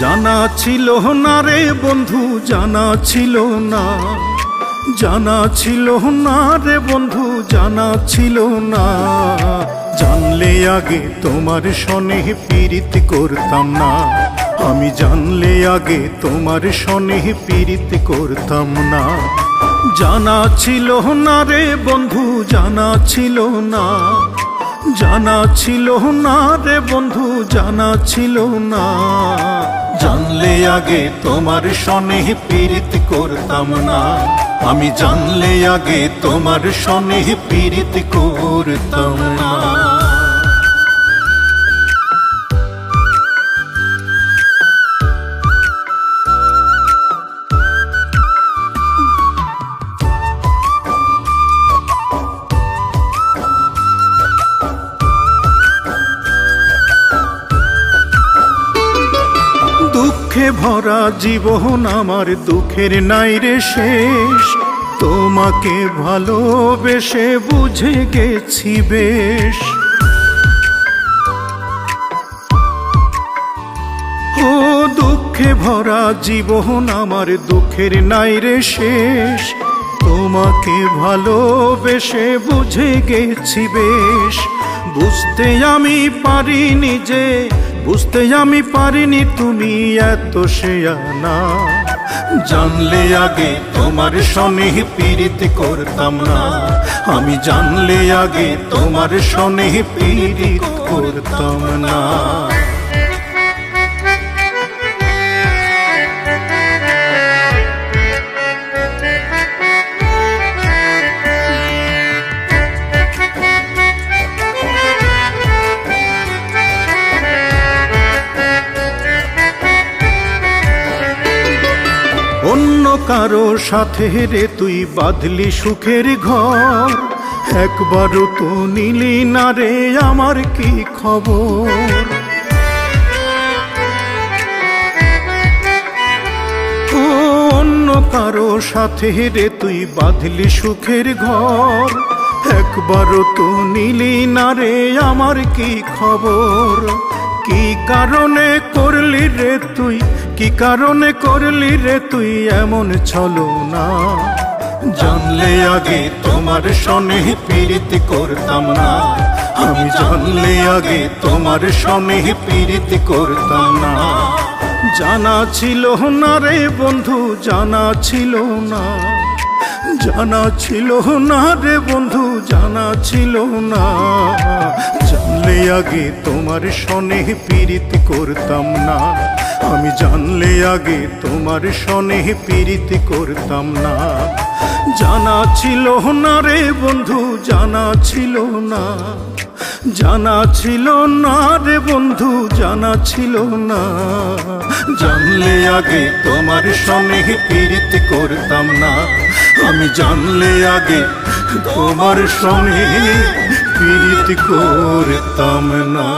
জানা ছিল না রে বন্ধু, জানা ছিল না। জানা ছিল না রে বন্ধু, জানা ছিল না। জানলে আগে তোমার সনে পীড়িত করতাম না। আমি জানলে আগে তোমার সনে পীড়িত করতাম না। জানা ছিল না রে বন্ধু, জানা ছিল না। জানা ছিল না রে বন্ধু, জানা ছিল না। জানলে আগে তোমার সনে পীড়িত করতাম না। আমি জানলে আগে তোমার সনে পীড়িত করতাম না। ভরা জীবন আমার দুঃখের নাই রে শেষ। তোমাকে ভালোবেসে বুঝে গেছি বেশ। ও দুঃখে ভরা জীবন আমার দুঃখের নাই রে শেষ। তোমাকে ভালোবেসে বুঝে গেছি বেশ। বুঝতে আমি পারিনি যে বুঝতে আমি পারিনি তুমি এত শেয়ানা জানলে আগে তোমার সনে পীড়িত করতাম না। আমি জানলে আগে তোমার সনে পীড়িত করতাম না। অন্য কারও সাথে রে তুই বাঁধলি সুখের ঘর। একবারও তো নিলি না রে আমার কি খবর? অন্য কারও সাথে রে তুই বাঁধলি সুখের ঘর। একবারও তো নিলি না রে আমার কি খবর? কি কারণে করলি রে তুই কি কারণে করলি রে তুই এমন ছলো না? জানলে আগে তোমার সনে পীড়িত করতাম না। আমি জানলে আগে তোমার সনে পীড়িত করতাম না। জানা ছিল না রে বন্ধু, জানা ছিল না। জানা ছিল না রে বন্ধু, জানা ছিল না। জানলে আগে তোমার সনে পীড়িত করতাম না। আমি জানলে আগে তোমার সনে পীড়িত করতাম না। জানা ছিল না রে বন্ধু, জানা ছিল না। জানা ছিল না রে বন্ধু, জানা ছিল না। জানলে আগে তোমার সনে পীড়িত করতাম না। আমি জানলে আগে তোমার সঙ্গে পীড়িত করতাম না।